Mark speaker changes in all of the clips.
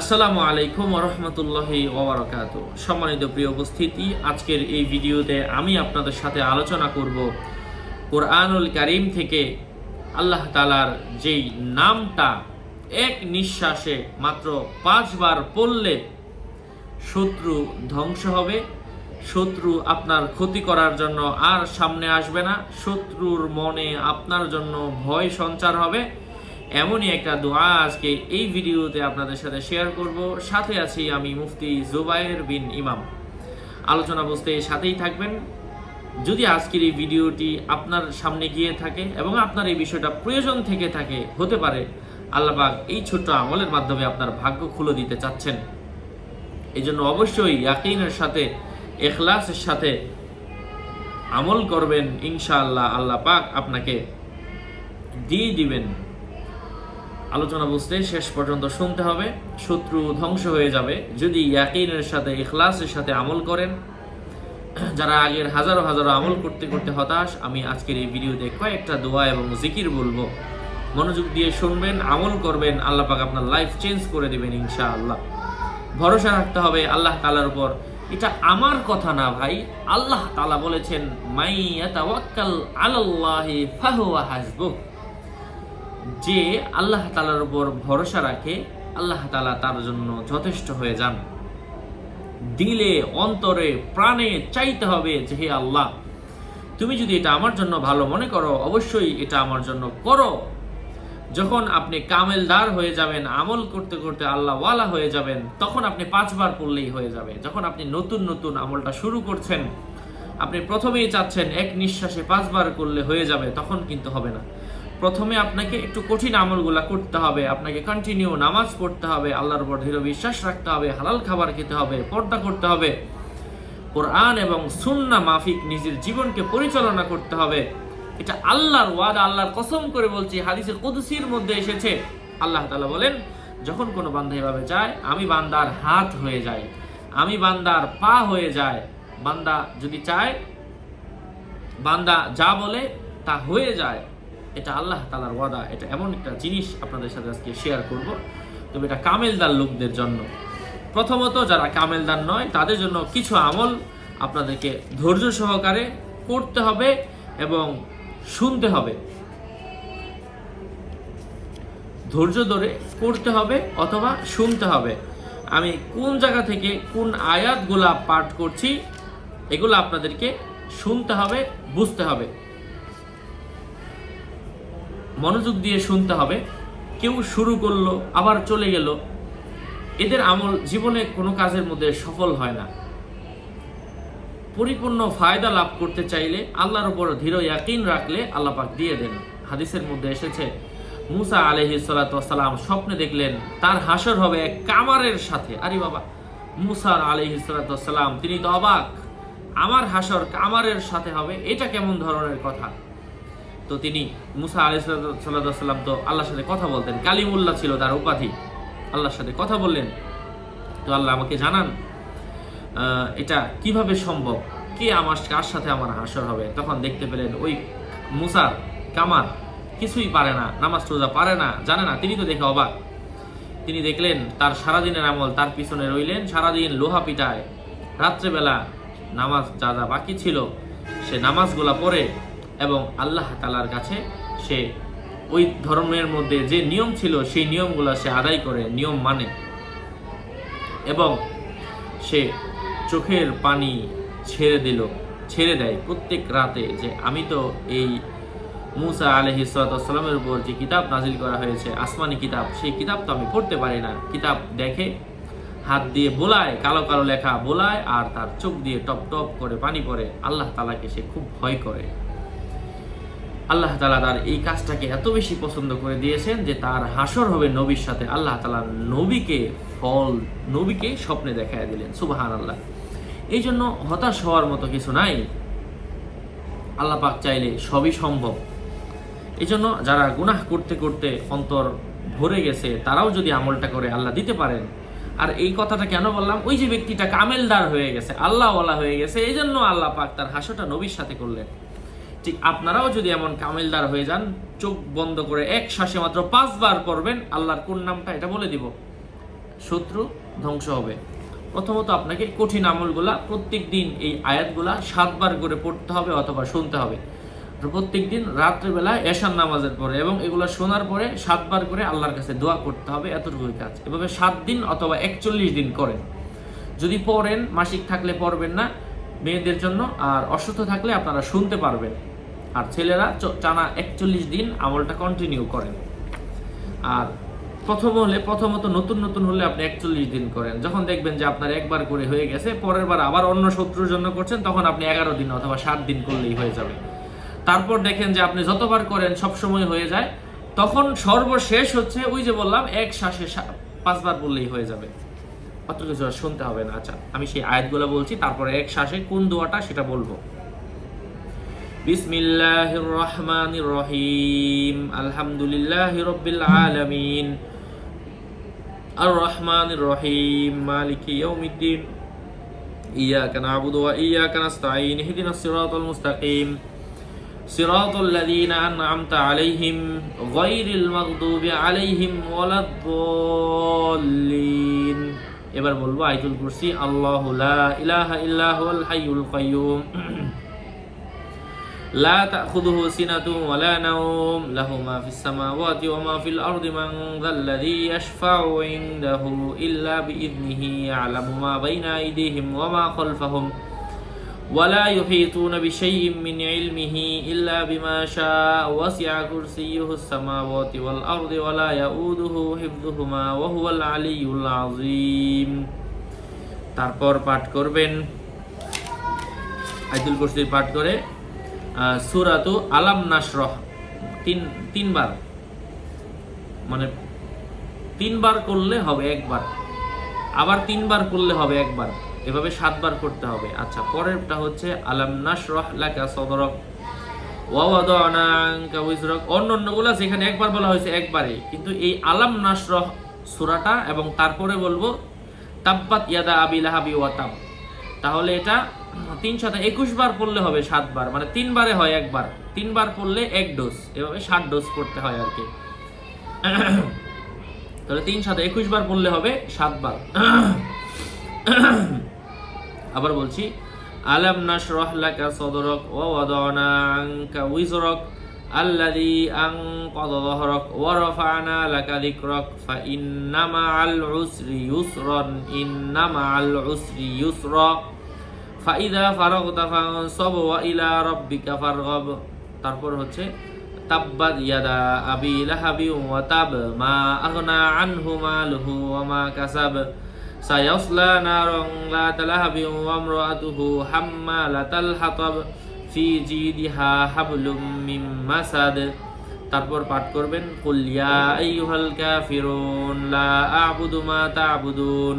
Speaker 1: আসসালামু আলাইকুম রহমতুল্লাহি ওবরাকাত সম্মানিত প্রিয় উপস্থিতি, আজকের এই ভিডিওতে আমি আপনাদের সাথে আলোচনা করব কোরআনুল কারিম থেকে আল্লাহ তালার যেই নামটা এক নিঃশ্বাসে মাত্র পাঁচবার পড়লে শত্রু ধ্বংস হবে, শত্রু আপনার ক্ষতি করার জন্য আর সামনে আসবে না, শত্রুর মনে আপনার জন্য ভয় সঞ্চার হবে এমনই একটা দোয়া আজকে এই ভিডিওতে আপনাদের সাথে শেয়ার করব। সাথে আছি আমি মুফতি জুবায়ের বিন ইমাম। আলোচনা বুঝতে সাথেই থাকবেন। যদি আজকের এই ভিডিওটি আপনার সামনে গিয়ে থাকে এবং আপনার এই বিষয়টা প্রয়োজন থেকে থাকে, হতে পারে আল্লাহবাক এই ছোট্ট আমলের মাধ্যমে আপনার ভাগ্য খুলে দিতে চাচ্ছেন। এই জন্য অবশ্যই ইয়াকিনের সাথে, এখলাসের সাথে আমল করবেন। ইনশাআল্লাহ আল্লাহ পাক আপনাকে দিয়ে দিবেন। আলোচনা বুঝতে শেষ পর্যন্ত শুনতে হবে। শত্রু ধ্বংস হয়ে যাবে। যদি ইয়াকিনের সাথে, ইখলাসের সাথে আমল করেন, যারা আগের হাজারো হাজারো আমল করতে করতে হতাশ, আমি আজকের এই ভিডিওতে কয়েকটা দোয়া এবং জিকির বলব। মনোযোগ দিয়ে শুনবেন, আমল করবেন, আল্লাহ পাক আপনার লাইফ চেঞ্জ করে দেবেন ইনশাআল্লাহ। ভরসা রাখতে হবে আল্লাহ তালার উপর। এটা আমার কথা না ভাই, আল্লাহ তালা বলেছেন, মাই আলাল্লাহি ফাহুয়া হাসবুহ। যে আল্লাহ তালার উপর ভরসা রাখে, আল্লাহ তালা তার জন্য যথেষ্ট হয়ে যান। দিলে, অন্তরে, প্রাণে চাইতে হবে যে হে আল্লাহ, তুমি যদি এটা আমার জন্য ভালো মনে করো, অবশ্যই এটা আমার জন্য করো। যখন আপনি কামেলদার হয়ে যাবেন, আমল করতে করতে আল্লাহ ওয়ালা হয়ে যাবেন, তখন আপনি পাঁচবার পড়লেই হয়ে যাবে। যখন আপনি নতুন নতুন আমলটা শুরু করছেন, আপনি প্রথমেই চাচ্ছেন, এক নিঃশ্বাসে পাঁচবার করলে হয়ে যাবে, তখন কিন্তু হবে না। প্রথমে আপনাকে একটু কঠিন আমলগুলা করতে হবে। আপনাকে কন্টিনিউ নামাজ পড়তে হবে, আল্লাহর উপর দৃঢ় বিশ্বাস রাখতে হবে, হালাল খাবার খেতে হবে, পর্দা করতে হবে। কোরআন এবং সুন্না মাফিক নিজের জীবনকে পরিচালনা করতে হবে। এটা আল্লাহর ওয়াদা, আল্লাহর কসম করে বলছি, হাদিসের কুদসির মধ্যে এসেছে। আল্লাহ তালা বলেন, যখন কোনো বান্দা এভাবে যায়, আমি বান্দার হাত হয়ে যাই আমি বান্দার পা হয়ে যায়। বান্দা যদি চায়, বান্দা যা বলে তা হয়ে যায়। এটা আল্লাহ তালার ওয়াদা, এটা এমন একটা জিনিস আপনাদের সাথে আজকে শেয়ার করব। তবে এটা কামেলদার লোকদের জন্য। প্রথমত যারা কামেলদার নয়, তাদের জন্য কিছু আমল আপনাদেরকে ধৈর্য সহকারে করতে হবে এবং শুনতে হবে। ধৈর্য ধরে করতে হবে অথবা শুনতে হবে। আমি কোন জায়গা থেকে কোন আয়াতগুলা পাঠ করছি, এগুলো আপনাদেরকে শুনতে হবে, বুঝতে হবে। মনোযোগ দিয়ে শুনতে হবে। কেউ শুরু করল, আবার চলে গেল। এদের আমল জীবনে কোনো কাজের মধ্যে সফল হয় না। পরিপূর্ণ ফায়দা লাভ করতে চাইলে আল্লাহর উপর ধীর ইয়াকিন রাখলে আল্লাহ পাক দিয়ে দেন। হাদিসের মধ্যে এসেছে, মুসা আলহি সালাম স্বপ্নে দেখলেন, তার হাসর হবে এক কামারের সাথে। আরে বাবা, মুসা আলহি সালাম তিনি তো অবাক। আমার হাসর কামারের সাথে হবে, এটা কেমন ধরনের কথা? তো তিনি মুসা আলি সাল্লাম তো আল্লাহর সাথে কথা বলতেন। কালিমুল্লাহ ছিল তার উপাধি। আল্লাহর সাথে কথা বললেন। তো আল্লাহ আমাকে জানান এটা কীভাবে সম্ভব? কে আমার, কার সাথে আমার হাসর হবে? তখন দেখতে পেলেন ওই মুসার কামার কিছুই পারে না, নামাজ রোজা পারে না, জানে না, তিনি তো দেখে অবাক। তিনি দেখলেন তার সারাদিনের আমল তার পিছনে রইলেন, সারাদিন লোহা পিটায়। রাত্রেবেলা নামাজ যা যা বাকি ছিল, সে নামাজগুলা পড়ে এবং আল্লাহ তালার কাছে সে ওই ধর্মের মধ্যে যে নিয়ম ছিল, সেই নিয়মগুলো সে আদায় করে, নিয়ম মানে। এবং সে চোখের পানি ছেড়ে দিল, ছেড়ে দেয় প্রত্যেক রাতে যে, আমি তো এই মুসা আলহি সালামের উপর যে কিতাব নাজিল করা হয়েছে, আসমানি কিতাব, সেই কিতাব তো আমি পড়তে পারি না। কিতাব দেখে হাত দিয়ে বোলায়, কালো কালো লেখা বোলায়, আর তার চোখ দিয়ে টপ টপ করে পানি পড়ে। আল্লাহ তালাকে সে খুব ভয় করে। আল্লাহ তালা তার এই কাজটাকে এত বেশি পছন্দ করে দিয়েছেন যে তার হাসর হবে নবীর সাথে। আল্লাহ তালা নবীকে ফল, নবীকে স্বপ্নে দেখায় দিলেন। সুবাহান আল্লাহ এই জন্য হতাশ হওয়ার মতো কিছু নাই। আল্লাহ পাক চাইলে সবই সম্ভব। এই জন্য যারা গুনাহ করতে করতে অন্তর ভরে গেছে, তারাও যদি আমলটা করে আল্লাহ দিতে পারেন। আর এই কথাটা কেন বললাম? ওই যে ব্যক্তিটা কামেলদার হয়ে গেছে, আল্লাহওয়ালা হয়ে গেছে এই জন্য আল্লাহ পাক তার হাসটা নবীর সাথে করলেন। ঠিক আপনারাও যদি এমন কামিলদার হয়ে যান, চোখ বন্ধ করে এক শ্বাসে মাত্র পাঁচবার পড়বেন, আল্লাহর কোন নামটা এটা বলে দিব। শত্রু ধ্বংস হবে। প্রথমত আপনাকে কঠিন আমলগুলা প্রত্যেক দিন এই আয়াতগুলা সাতবার করে পড়তে হবে অথবা শুনতে হবে। প্রত্যেক দিন রাত্রেবেলা এশান নামাজের পরে এবং এগুলো শোনার পরে সাতবার করে আল্লাহর কাছে দোয়া করতে হবে, এতটুকুই কাজ। এভাবে সাত দিন অথবা একচল্লিশ দিন করেন। যদি পড়েন, মাসিক থাকলে পড়বেন না, মেয়েদের জন্য, আর অসুস্থ থাকলে আপনারা শুনতে পারবেন। আর ছেলেরা টানা একচল্লিশ দিন আমলটা কন্টিনিউ করেন। আর প্রথম হলে, প্রথমত নতুন নতুন হলে আপনি একচল্লিশ দিন করেন। যখন দেখবেন যে আপনার একবার করে হয়ে গেছে, পরের বার আবার অন্য শত্রুর জন্য করছেন, তখন আপনি এগারো দিন অথবা সাত দিন করলেই হয়ে যাবে। তারপর দেখেন যে আপনি যতবার করেন, সব সময় হয়ে যায়। তখন সর্বশেষ হচ্ছে ওই যে বললাম, এক শ্বাসে পাঁচবার বললেই হয়ে যাবে। অত কিছু শুনতে হবে না। আচ্ছা আমি সেই আয়াতগুলো বলছি, তারপরে এক শ্বাসে কোন দোয়াটা সেটা বলব। বিসমিল্লাহির রহমানির রহিম আলহামদুলিল্লাহি রাব্বিল আলামিন আর রহমানির রহিম মালিকি ইয়াউমিদ্দিন إياك نعبد وإياك نستعين اهدنا الصراط المستقيم صراط الذين أنعمت عليهم غير المغضوب عليهم ولا الضالين এবার বলবো আয়াতুল কুরসি আল্লাহু লা ইলাহা ইল্লা হুয়াল হাইয়ুল কাইয়্যুম لا تأخذه سنة ولا نوم له ما في السماوات وما في الأرض من ذا الذي يشفع عنده إلا بإذنه يعلم ما بين أيديهم وما خلفهم ولا يحيطون بشيء من علمه إلا بما شاء وسع كرسيه السماوات والأرض ولا يؤوده حفظهما وهو العلي العظيم তারপর পাঠ করবেন আইতুল কুরসির পাঠ করে আহ, সূরাতু আলাম নাশরহ। তিন, তিনবার। মানে তিনবার করলে হবে একবার। আবার তিনবার করলে হবে একবার। এভাবে সাতবার করতে হবে। আচ্ছা পরেরটা হচ্ছে আলাম নাশরহ লাকা সদরক। ওয়াওয়াদানা আনকা উইজরক অন্য অন্যগুলো যেখানে একবার বলা হয়েছে একবারে। কিন্তু এই আলাম নাশরহ সূরাটা এবং তারপরে বলব, তাব্বাত ইয়াদা আবি লাহাবি ওয়াতাব তাহলে এটা তিনশত একুশ বার পড়লে হবে সাতবার মানে তিনবারে হয় একবার। তিনবার পড়লে এক ডোজ এভাবে ষাট ডোজ পড়তে হয় আর কি। তাহলে তিন সাথে একুশ বার পড়লে হবে সাতবার। আবার বলছি, আলাম নাশরাহ লাকা সদরক ওয়া ওয়াদানা আনকা উইজরক আল্লাযী আনকাযা যাহরাক ওয়া রাফা'না লাকা যিকরাক, ফা ইন্না মা'আল উসরি ইউসরান ইন্না মা'আল উসরি ইউসরা। ফাইদা ফারাগতা ফানসাব ওয়া ইলা রাব্বিকা ফারগাব। তারপর হচ্ছে, তাব্বাত ইয়াদা আবি লাহাবি ওয়া তাব, মা আগনা আনহু মালুহু ওয়া মা কাসাব। সায়াসলা নারন যাত লাহাবি ওয়া ইমরাতুহু হাম্মালাতাল হাতাব। ফি জিদিহা হাবলুম মিন মাসাদ। তারপর পাঠ করবেন, কুল ইয়া আইয়ুহাল কাফিরুন, লা আ'বুদু মা তা'বুদুন।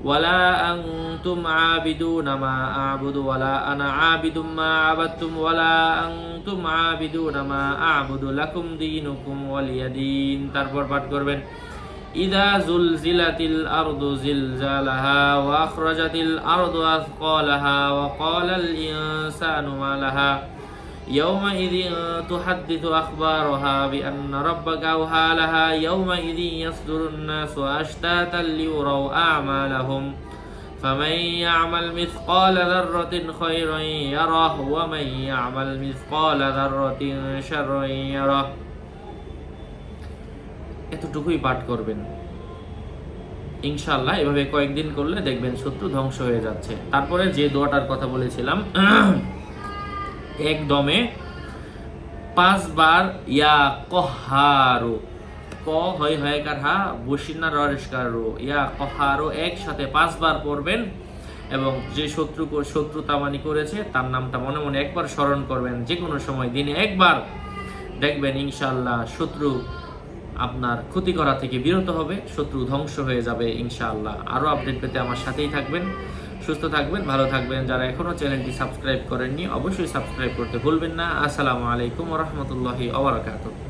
Speaker 1: ওয়ালা আনতুম আবিদুনা মা আবুদু ওয়ালা আনা আবিদুম মা আবাদতুম ওয়ালা আনতুম আবিদুনা মা আবুদু লাকুম দীনুকুম ওয়ালিয়া দীন তারপর পাঠ করবেন, ইদা জুলজিলাতিল আরদু জিলজালাহা ওয়া আখরাজাতিল আরদু আযকালাহা ওয়া ক্বালাল ইনসানু يومئذ تحدث أخبارها بأن ربك أوحى لها يومئذ يصدر الناس أشتاتا ليروا أعمالهم فمن يعمل مثقال ذرة خيرا يره ومن يعمل مثقال ذرة شرا يره এতটুকুই পাঠ করবেন ইনশাল্লাহ এভাবে কয়েকদিন করলে দেখবেন শত্রু ধ্বংস হয়ে যাচ্ছে তারপরে যে দোয়াটার কথা বলেছিলাম একদমে পাঁচবার ইয়া কহারো। ক হয় হয়, কার, হা বসিনা ররেস্কার রো ইয়া কহারো, একসাথে পাঁচবার পড়বেন এবং যে শত্রু শত্রু তামানি করেছে, তার নামটা মনে মনে একবার স্মরণ করবেন। যে কোনো সময় দিনে একবার দেখবেন ইনশাল্লাহ শত্রু আপনার ক্ষতি করা থেকে বিরত হবে, শত্রু ধ্বংস হয়ে যাবে, ইনশাআল্লাহ। আরও আপডেট পেতে আমার সাথেই থাকবেন। সুস্থ থাকবেন, ভালো থাকবেন। যারা এখনও চ্যানেলটি সাবস্ক্রাইব করেননি, অবশ্যই সাবস্ক্রাইব করতে ভুলবেন না। আসসালামু আলাইকুম রহমতুল্লাহি ওবরাকাতুহ